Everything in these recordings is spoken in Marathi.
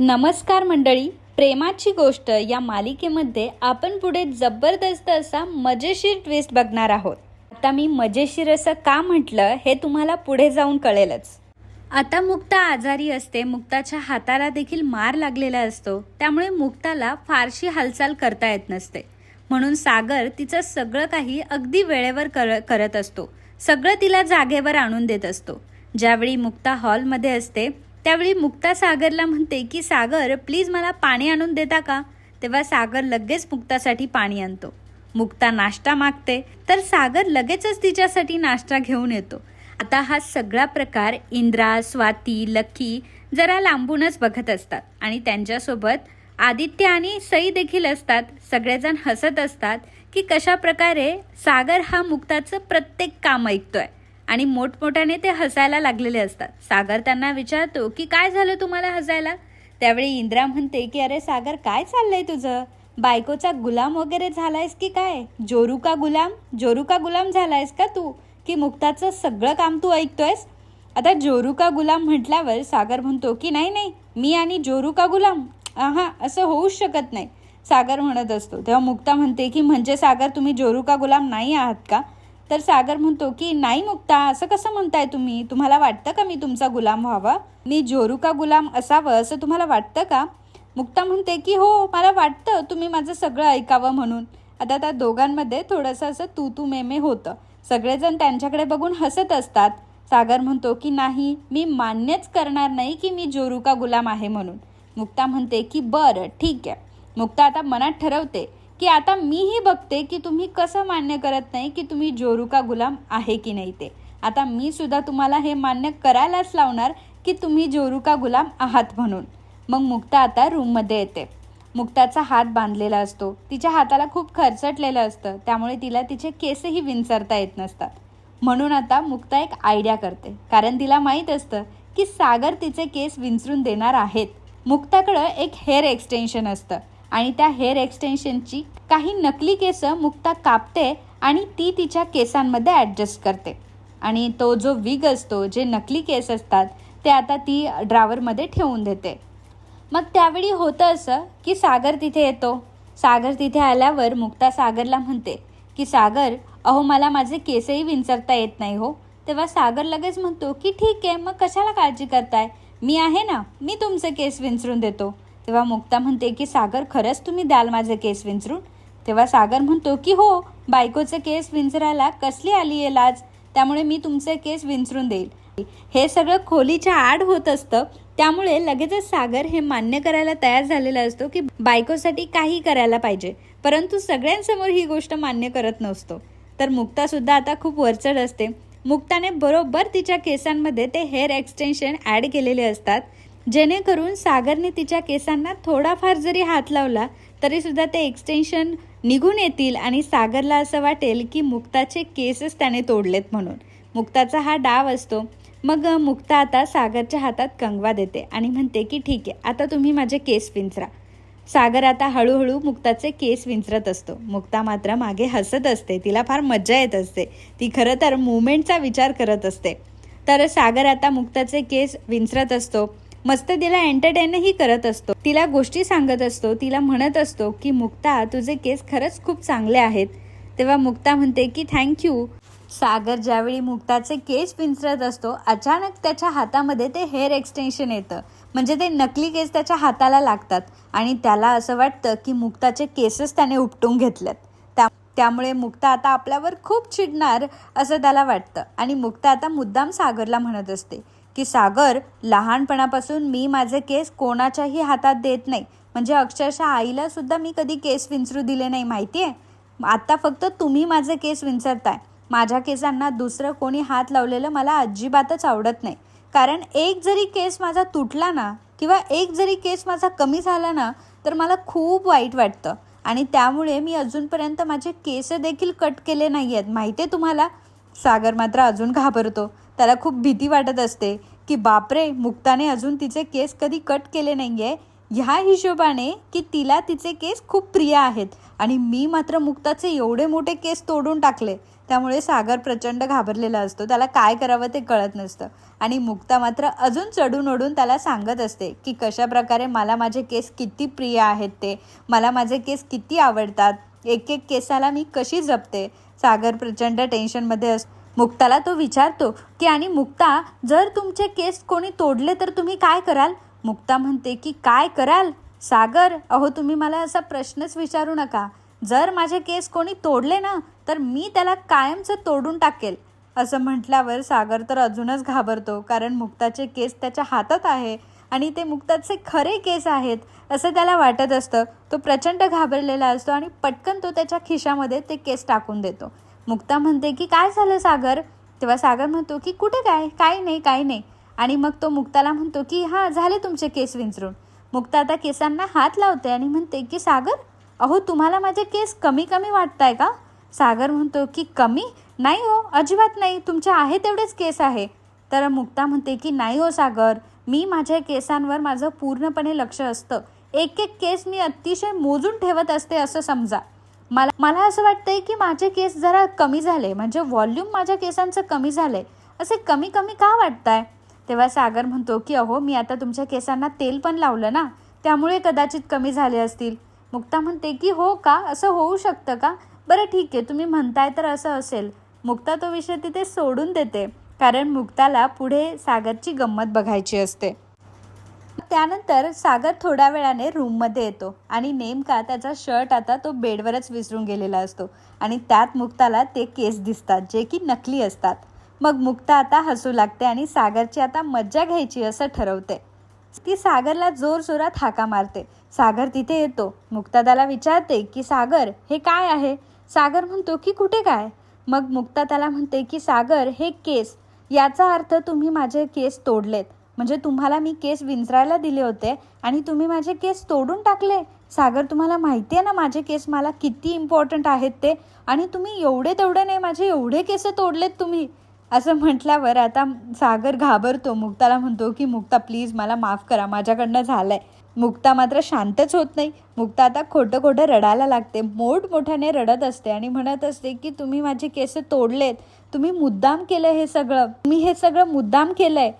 नमस्कार मंडळी प्रेमाची गोष्ट या मालिकेमध्ये आपण पुढे जबरदस्त असा मजेशीर ट्विस्ट बघणार आहोत. आता मी मजेशीर असं का म्हटलं हे तुम्हाला पुढे जाऊन कळेलच. आता मुक्ता आजारी असते मुक्ताच्या हाताला देखील मार लागलेला असतो त्यामुळे मुक्ताला फारशी हालचाल करता येत नसते. म्हणून सागर तिचं सगळं काही अगदी वेळेवर कर करत असतो. सगळं तिला जागेवर आणून देत असतो. ज्यावेळी मुक्ता हॉलमध्ये असते त्यावेळी मुक्ता सागरला म्हणते की सागर प्लीज मला पाणी आणून देता का? तेव्हा सागर लगेच मुक्तासाठी पाणी आणतो. मुक्ता नाश्ता मागते. तर सागर लगेचच तिच्यासाठी नाश्ता घेऊन येतो. आता हा सगळा प्रकार इंद्रा स्वाती लक्की जरा लांबूनच बघत असतात आणि त्यांच्यासोबत आदित्य आणि सई देखील असतात. सगळेजण हसत असतात की कशा प्रकारे सागर हा मुक्ताचं प्रत्येक काम ऐकतोय. आणि मोठमोठ्याने ते हसायला लागलेले असतात. सागर त्यांना विचारतो की काय झालं तुम्हाला हसायला? त्यावेळी इंद्रा म्हणते की अरे सागर काय चाललंय तुझं? बायकोचा गुलाम वगैरे झालायस की काय? जोरू का गुलाम? जोरू का गुलाम झालायस का तू? की मुक्ताचं सगळं काम तू ऐकतोयस? आता जोरू का गुलाम म्हटल्यावर सागर म्हणतो की नाही नाही मी आणि जोरू का गुलाम? आहा असं होऊच शकत नाही. सागर म्हणत असतो. तेव्हा मुक्ता म्हणते की म्हणजे सागर तुम्ही जोरू का गुलाम नाही आहात का? तर सागर म्हणतो की नाही मुक्ता असं कसं म्हणताय तुम्ही? तुम्हाला वाटतं का मी तुमचा गुलाम व्हावा? मी जोरू का गुलाम असावं असं तुम्हाला वाटतं का? मुक्ता म्हणते की हो मला वाटतं तुम्ही माझं सगळं ऐकावं म्हणून. आता त्या दोघांमध्ये थोडंसं असं तू तू मे मे होतं. सगळेजण त्यांच्याकडे बघून हसत असतात. सागर म्हणतो की नाही मी मान्यच करणार नाही की मी जोरू का गुलाम आहे म्हणून. मुक्ता म्हणते की बरं ठीक आहे. मुक्ता आता मनात ठरवते की आता मीही बघते की तुम्ही कसं मान्य करत नाही की तुम्ही जोरुका गुलाम आहे की नाही ते. आता मी सुद्धा तुम्हाला हे मान्य करायलाच लावणार की तुम्ही जोरुका गुलाम आहात म्हणून. मग मुक्ता आता रूममध्ये येते. मुक्ताचा हात बांधलेला असतो. तिच्या हाताला खूप खरचटलेलं असतं. त्यामुळे तिला तिचे केसही विंचरता येत नसतात. म्हणून आता मुक्ता एक आयडिया करते. कारण तिला माहीत असतं की सागर तिचे केस विंचरून देणार आहेत. मुक्ताकडं एक हेअर एक्सटेन्शन असतं. आणि त्या हेअर एक्सटेन्शनची काही नकली केस मुक्ता कापते आणि ती तिच्या केसांमध्ये ॲडजस्ट करते. आणि तो जो विग असतो जे नकली केस असतात ते आता ती ड्रावरमध्ये ठेवून देते. मग त्यावेळी होतं असं की सागर तिथे येतो. सागर तिथे आल्यावर मुक्ता सागरला म्हणते की सागर अहो मला माझे केसही विंचरता येत नाही हो. तेव्हा सागर लगेच म्हणतो की ठीक आहे मग कशाला काळजी करताय? मी आहे ना मी तुमचे केस विंचरून देतो. तेव्हा मुक्ता म्हणते की सागर खरंच तुम्ही द्याल माझे केस विंचरून? तेव्हा सागर म्हणतो की हो बायकोचे केस विंचरायला कसली आली आहे लाज? त्यामुळे मी तुमचे केस विंचरून देईल. हे सगळं खोलीच्या आड होत असतं. त्यामुळे लगेचच सागर हे मान्य करायला तयार झालेला असतो की बायकोसाठी काही करायला पाहिजे. परंतु सगळ्यांसमोर ही गोष्ट मान्य करत नसतो. तर मुक्ता सुद्धा आता खूप वरचढ असते. मुक्ताने बरोबर तिच्या केसांमध्ये ते हेअर एक्सटेन्शन ॲड केलेले असतात. जेणेकरून सागरने तिच्या केसांना थोडाफार जरी हात लावला तरीसुद्धा ते एक्सटेन्शन निघून येतील आणि सागरला असं वाटेल की मुक्ताचे केसच त्याने तोडलेत म्हणून. मुक्ताचा हा डाव असतो. मग मुक्ता आता सागरच्या हातात कंगवा देते आणि म्हणते की ठीक आहे आता तुम्ही माझे केस विंचरा. सागर आता हळूहळू मुक्ताचे केस विंचरत असतो. मुक्ता मात्र मागे हसत असते. तिला फार मज्जा येत असते. ती खरं तर मुवमेंटचा विचार करत असते. तर सागर आता मुक्ताचे केस विंचरत असतो. मस्त तिला एंटरटेनही करत असतो. तिला गोष्टी सांगत असतो तिला म्हणत असतो की मुक्ता तुझे केस खरंच खूप चांगले आहेत. तेव्हा मुक्ता म्हणते की थँक्यू सागर ज्यावेळी मुक्ताचे केस पिंचरत असतो अचानक त्याच्या हातामध्ये ते हेअर एक्सटेन्शन येतं. म्हणजे ते नकली केस त्याच्या हाताला लागतात. आणि त्याला असं वाटतं की मुक्ताचे केसच त्याने उपटून घेतलेत. त्या त्यामुळे मुक्ता आता आपल्यावर खूप चिडणार असं त्याला वाटतं. आणि मुक्ता आता मुद्दाम सागरला म्हणत असते की सागर लहानपणापासून मी माझे केस कोणाच्याही हातात देत नाही. म्हणजे अक्षरशः आईला सुद्धा मी कधी केस विंचरू दिले नाही माहिती आहे आत्ता फक्त तुम्ही माझे केस विंचरताय. माझ्या केसांना दुसरं कोणी हात लावलेलं मला अजिबातच आवडत नाही. कारण एक जरी केस माझा तुटला ना किंवा एक जरी केस माझा कमी झाला ना तर मला खूप वाईट वाटतं. आणि त्यामुळे मी अजूनपर्यंत माझे केस देखील कट केले नाही आहेत माहिती आहे तुम्हाला? सागर मात्र अजून घाबरतो. त्याला खूप भीती वाटत असते की बापरे मुक्ताने अजून तिचे केस कधी कट केले नाही आहे ह्या हिशोबाने की तिला तिचे केस खूप प्रिय आहेत आणि मी मात्र मुक्ताचे एवढे मोठे केस तोडून टाकले. त्यामुळे सागर प्रचंड घाबरलेला असतो. त्याला काय करावं ते कळत नसतं. आणि मुक्ता मात्र अजून चढून ओढून त्याला सांगत असते की कशा प्रकारे मला माझे केस किती प्रिय आहेत ते. मला माझे केस किती आवडतात. एक एक केसाला मी कशी जपते? सागर प्रचंड टेन्शनमध्ये अस मुक्ताला तो विचारतो की आणि मुक्ता जर तुमचे केस कोणी तोडले तर तुम्ही काय कराल? मुक्ता म्हणते की काय कराल? सागर अहो तुम्ही मला असा प्रश्नच विचारू नका. जर माझे केस कोणी तोडले ना तर मी त्याला कायमचं तोडून टाकेल. असं म्हटल्यावर सागर तर अजूनच घाबरतो कारण मुक्ताचे केस त्याच्या हातात आहे आणि ते मुक्ताचे खरे केस आहेत असं त्याला वाटत असतं. तो प्रचंड घाबरलेला असतो आणि पटकन तो त्याच्या खिशामध्ये ते केस टाकून देतो. मुक्ता म्हणते की काय झालं सागर? तेव्हा सागर म्हणतो की कुठे काय? काही नाही काही नाही. आणि मग तो मुक्ताला म्हणतो की हां झाले तुमचे केस विंचरून. मुक्ता आता केसांना हात लावते आणि म्हणते की सागर अहो तुम्हाला माझे केस कमी कमी वाटताय का? सागर म्हणतो की कमी? नाही हो अजिबात नाही. तुमचे आहे तेवढेच केस आहे. तर मुक्ता म्हणते की नाही हो सागर. मी माझ्या केसांवर माझं पूर्णपणे लक्ष असतं. एक एक केस मी अतिशय मोजून ठेवत असते असं समजा. मला मला असं वाटतंय की माझे केस जरा कमी झाले म्हणजे व्हॉल्यूम माझ्या केसांचं कमी झालंय. असे कमी कमी का वाटताय? तेव्हा सागर म्हणतो की अहो मी आता तुमच्या केसांना तेल पण लावलं ना त्यामुळे कदाचित कमी झाले असतील. मुक्ता म्हणते की हो का? असं होऊ शकतं का? बरं ठीक आहे तुम्ही म्हणताय तर असं असेल. मुक्ता तो विषय तिथे सोडून देते कारण मुक्ताला पुढे सागरची गंमत बघायची असते. त्यानंतर सागर थोड्या वेळाने रूममध्ये येतो आणि नेमका त्याचा शर्ट आता तो बेडवरच विसरून गेलेला असतो. आणि त्यात मुक्ताला ते केस दिसतात जे की नकली असतात. मग मुक्ता आता हसू लागते आणि सागरची आता मज्जा घ्यायची असं ठरवते. ती सागरला जोर जोरात हाका मारते. सागर तिथे येतो. मुक्ता त्याला विचारते की सागर हे काय आहे? सागर म्हणतो की कुठे काय? मग मुक्ता त्याला म्हणते की सागर हे केस याचा अर्थ तुम्ही माझे केस तोडलेत. म्हणजे तुम्हाला मी केस विंचरायला दिले होते आणि तुम्ही माझे केस तोडून टाकले. सागर तुम्हाला माहिती आहे ना माझे केस मला किती इम्पॉर्टंट आहेत ते? आणि तुम्ही एवढे तेवढे नाही माझे एवढे केस तोडलेत तुम्ही. असं म्हटल्यावर आता सागर घाबरतो. मुक्ताला म्हणतो की मुक्ता प्लीज मला माफ करा माझ्याकडनं आहे मुक्ता मात्र शांतच होत नाही. मुक्ता आता खोटं खोटं रडायला लागते. मोठमोठ्याने रडत असते आणि म्हणत असते की तुम्ही माझे केस तोडलेत. तुम्ही मुद्दाम केलं हे सगळं. मी हे सगळं मुद्दाम केलं आहे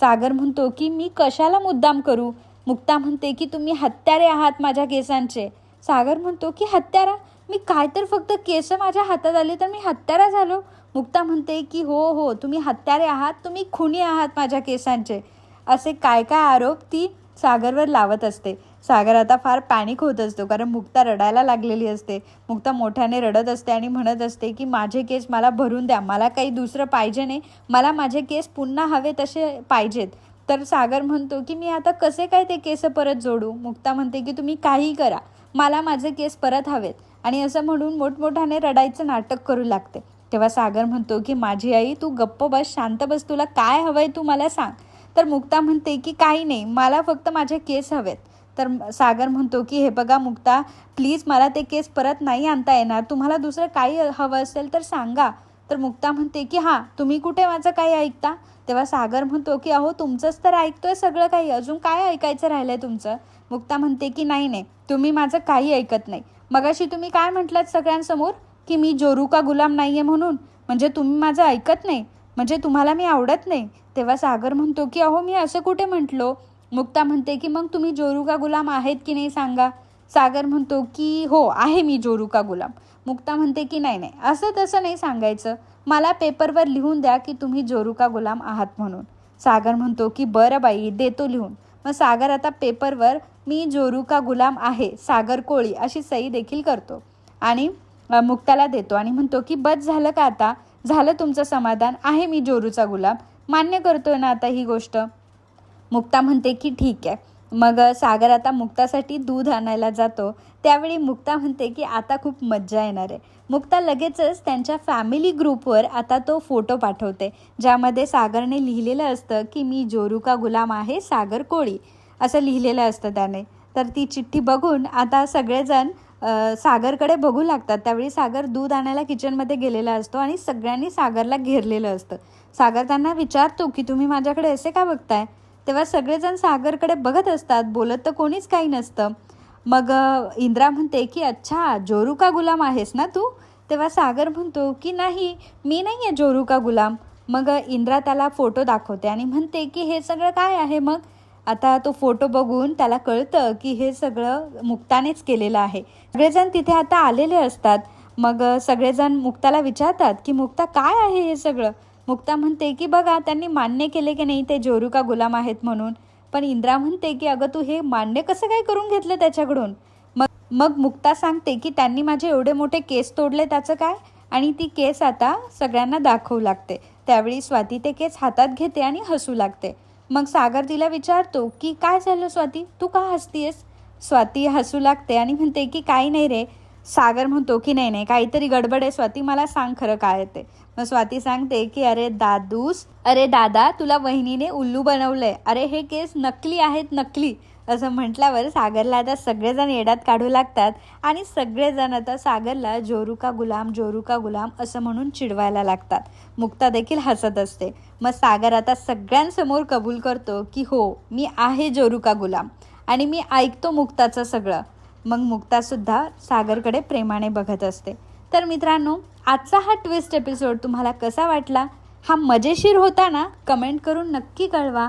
सागर म्हणतो की मी कशाला मुद्दाम करू? मुक्ता म्हणते की तुम्ही हत्यारे आहात माझ्या केसांचे. सागर म्हणतो की हत्यारा? मी काय तर फक्त केस माझ्या हातात आले तर मी हत्यारा झालो. मुक्ता म्हणते की हो हो तुम्ही हत्यारे आहात तुम्ही खुनी आहात माझ्या केसांचे. असे काय काय आरोप ती सागरवर लावत असते. सागर आता फार पॅनिक होत असतो कारण मुक्ता रडायला लागलेली असते. मुक्ता मोठ्याने रडत असते आणि म्हणत असते की माझे केस मला भरून द्या. मला काही दुसरं पाहिजे नाही. मला माझे केस पुन्हा हवे तसे पाहिजेत. तर सागर म्हणतो की मी आता कसे काय ते केस परत जोडू? मुक्ता म्हणते की तुम्ही काही करा. मला माझे केस परत हवेत. आणि असं म्हणून मोठमोठ्याने रडायचं नाटक करू लागते. तेव्हा सागर म्हणतो की माझी आई तू गप्प बस. शांत बस. तुला काय हवंय तू मला सांग. तर मुक्ता म्हणते की काही नाही मला फक्त माझे केस हवेत. तर सागर म्हणतो की हे बघा मुक्ता प्लीज मला ते केस परत नाही आणता येणार. तुम्हाला दुसरं काही हवं असेल तर सांगा. तर मुक्ता म्हणते की हां तुम्ही कुठे माझं काही ऐकता? तेव्हा सागर म्हणतो की अहो तुमचंच तर ऐकतोय सगळं काही. अजून काय ऐकायचं राहिलंय तुमचं? मुक्ता म्हणते की नाही नाही तुम्ही माझं काही ऐकत नाही. मगाशी तुम्ही काय म्हटलात सगळ्यांसमोर? की मी जोरू का गुलाम नाही आहे म्हणून? म्हणजे तुम्ही माझं ऐकत नाही? म्हणजे तुम्हाला मी आवडत नाही. तेव्हा सागर म्हणतो की अहो मी असं कुठे म्हटलो? मुक्ता म्हणते की मग तुम्ही जोरुका गुलाम आहेत की नाही सांगा. सागर म्हणतो की हो आहे मी जोरुका गुलाम. मुक्ता म्हणते की नाही नाही असं तसं नाही सांगायचं. मला पेपरवर लिहून द्या की तुम्ही जोरुका गुलाम आहात म्हणून. सागर म्हणतो की बरं बाई देतो लिहून. मग सागर आता पेपरवर मी जोरुका गुलाम आहे सागर कोळी अशी सही देखील करतो. आणि मुक्ताला देतो आणि म्हणतो की बस झालं का आता? झालं तुमचं समाधान आहे मी जोरूचा गुलाब मान्य करतोय ना आता ही गोष्ट? मुक्ता म्हणते की ठीक आहे. मग सागर आता मुक्तासाठी दूध आणायला जातो. त्यावेळी मुक्ता म्हणते की आता खूप मज्जा येणार आहे. मुक्ता लगेचच त्यांच्या फॅमिली ग्रुपवर आता तो फोटो पाठवते ज्यामध्ये सागरने लिहिलेलं असतं की मी जोरुका गुलाम आहे सागर कोळी. असं लिहिलेलं असतं त्याने. तर ती चिठ्ठी बघून आता सगळेजण सागरकडे बघू लागतात. त्यावेळी सागर दूध आणायला किचनमध्ये गेलेला असतो आणि सगळ्यांनी सागरला घेरलेलं असतं. सागर त्यांना विचारतो की तुम्ही माझ्याकडे असे का बघताय? तेव्हा सगळेजण सागरकडे बघत असतात. बोलत तर कोणीच काही नसतं. मग इंद्रा म्हणते की अच्छा जोरू का गुलाम आहेस ना तू? तेव्हा सागर म्हणतो की नाही मी नाही आहे जोरू का गुलाम. मग इंद्रा त्याला फोटो दाखवते आणि म्हणते की हे सगळं काय आहे मग? आता तो फोटो बघून त्याला कळतं की हे सगळं मुक्तानेच केलेलं आहे. सगळेजण तिथे आता आलेले असतात. मग सगळेजण मुक्ताला विचारतात की मुक्ता काय आहे हे सगळं? मुक्ता म्हणते की बघा त्यांनी मान्य केले की नाही ते जोरू का गुलाम आहेत म्हणून. पण इंद्रा म्हणते की अगं तू हे मान्य कसं काय करून घेतलं त्याच्याकडून? मग मग मुक्ता सांगते की त्यांनी माझे एवढे मोठे केस तोडले त्याचं काय? आणि ती केस आता सगळ्यांना दाखवू लागते. त्यावेळी स्वाती ते केस हातात घेते आणि हसू लागते. मग सागर तिला विचारतो की काय झालं स्वाती? तू का हसतीयस? स्वाती हसू लागते आणि म्हणते की काही नाही रे. सागर म्हणतो की नाही नाही काहीतरी गडबड आहे स्वाती मला सांग खरं काय येते ते. मग स्वाती सांगते की अरे दादूस अरे दादा तुला वहिनीने उल्लू बनवलंय. अरे हे केस नकली आहेत नकली. असं म्हटल्यावर सागरला आता सगळेजण येड्यात काढू लागतात आणि सगळेजण आता सागरला जोरू का गुलाम जोरू का गुलाम असं म्हणून चिडवायला लागतात. मुक्ता देखील हसत असते. मग सागर आता सगळ्यांसमोर कबूल करतो की हो मी आहे जोरू का गुलाम आणि मी ऐकतो मुक्ताचं सगळं. मग मुक्तासुद्धा सागरकडे प्रेमाने बघत असते. तर मित्रांनो आजचा हा ट्विस्ट एपिसोड तुम्हाला कसा वाटला? हा मजेशीर होता ना? कमेंट करून नक्की कळवा.